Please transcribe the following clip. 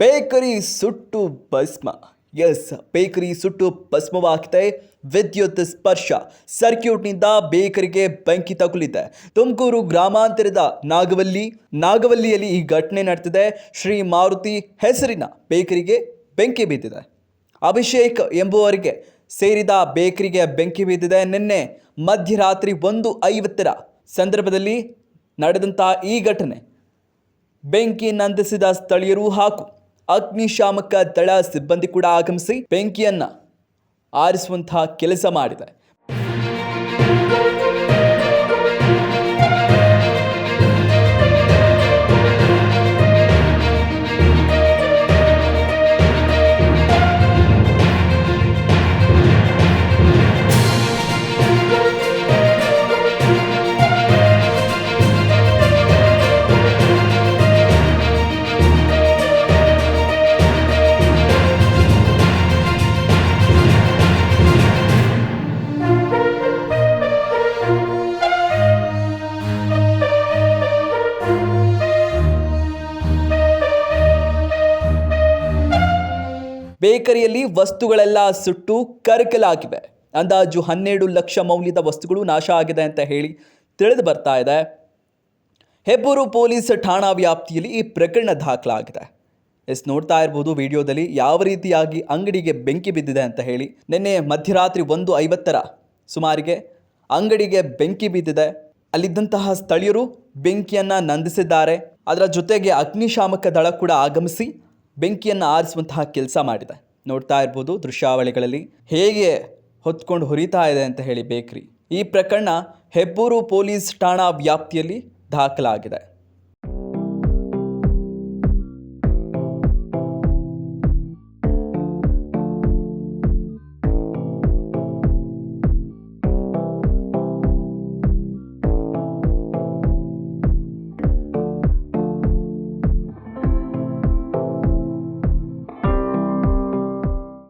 Bakery ಸುಟ್ಟು ಭಸ್ಮ. S bakery ಸುಟ್ಟು ಭಸ್ಮವಾಗಿದೆ. ವಿದ್ಯುತ್ ಸ್ಪರ್ಶ. ಸರ್ಕ್ಯೂಟ್ನಿಂದ ಬೇಕರಿಗೆ ಬೆಂಕಿ ತಗುಲಿದೆ. ತುಮಕೂರು ಗ್ರಾಮಾಂತರದ ನಾಗವಲ್ಲಿ, ನಾಗವಲ್ಲಿಯಲ್ಲಿ ಈ ಘಟನೆ ನಡೆದಿದೆ. ಶ್ರೀ ಮಾರುತಿ ಹೆಸರಿನ ಬೇಕರಿಗೆ ಬೆಂಕಿ ಬಿದ್ದಿದೆ ಅಭಿಷೇಕ್ ಎಂಬುವರಿಗೆ ಸೇರಿದ ಬೇಕರಿಗೆ ಬೆಂಕಿ ಬಿದ್ದಿದೆ ನಿನ್ನೆ ಮಧ್ಯರಾತ್ರಿ ಒಂದು ಐವತ್ತರ ಸಂದರ್ಭದಲ್ಲಿ ನಡೆದಂತಹ ಈ ಘಟನೆ. ಬೆಂಕಿ ನಂದಿಸಿದ ಸ್ಥಳೀಯರು ಹಾಗೂ ಅಗ್ನಿಶಾಮಕ ದಳ ಸಿಬ್ಬಂದಿ ಕೂಡ ಆಗಮಿಸಿ ಬೆಂಕಿಯನ್ನು ಆರಿಸುವಂತಹ ಕೆಲಸ ಮಾಡಿದೆ. ಬೇಕರಿಯಲ್ಲಿ ವಸ್ತುಗಳೆಲ್ಲ ಸುಟ್ಟು ಕರಕಲಾಗಿವೆ. ಅಂದಾಜು ಹನ್ನೆರಡು ಲಕ್ಷ ಮೌಲ್ಯದ ವಸ್ತುಗಳು ನಾಶ ಆಗಿದೆ ಅಂತ ಹೇಳಿ ತಿಳಿದು ಬರ್ತಾ ಇದೆ. ಹೆಬ್ಬೂರು ಪೊಲೀಸ್ ಠಾಣಾ ವ್ಯಾಪ್ತಿಯಲ್ಲಿ ಈ ಪ್ರಕರಣ ದಾಖಲಾಗಿದೆ. ಎಸ್ ನೋಡ್ತಾ ಇರ್ಬೋದು, ವಿಡಿಯೋದಲ್ಲಿ ಯಾವ ರೀತಿಯಾಗಿ ಅಂಗಡಿಗೆ ಬೆಂಕಿ ಬಿದ್ದಿದೆ ಅಂತ ಹೇಳಿ. ನಿನ್ನೆ ಮಧ್ಯರಾತ್ರಿ ಒಂದು ಐವತ್ತರ ಸುಮಾರಿಗೆ ಅಂಗಡಿಗೆ ಬೆಂಕಿ ಬಿದ್ದಿದೆ. ಅಲ್ಲಿದ್ದಂತಹ ಸ್ಥಳೀಯರು ಬೆಂಕಿಯನ್ನು ನಂದಿಸಿದ್ದಾರೆ. ಅದರ ಜೊತೆಗೆ ಅಗ್ನಿಶಾಮಕ ದಳ ಕೂಡ ಆಗಮಿಸಿ ಬೆಂಕಿಯನ್ನು ಆರಿಸುವಂತಹ ಕೆಲಸ ಮಾಡಿದೆ. ನೋಡ್ತಾ ಇರ್ಬೋದು ದೃಶ್ಯಾವಳಿಗಳಲ್ಲಿ ಹೇಗೆ ಹೊತ್ಕೊಂಡು ಹುರಿತಾ ಇದೆ ಅಂತ ಹೇಳಿ ಬೇಕ್ರಿ. ಈ ಪ್ರಕರಣ ಹೆಬ್ಬೂರು ಪೊಲೀಸ್ ಠಾಣಾ ವ್ಯಾಪ್ತಿಯಲ್ಲಿ ದಾಖಲಾಗಿದೆ.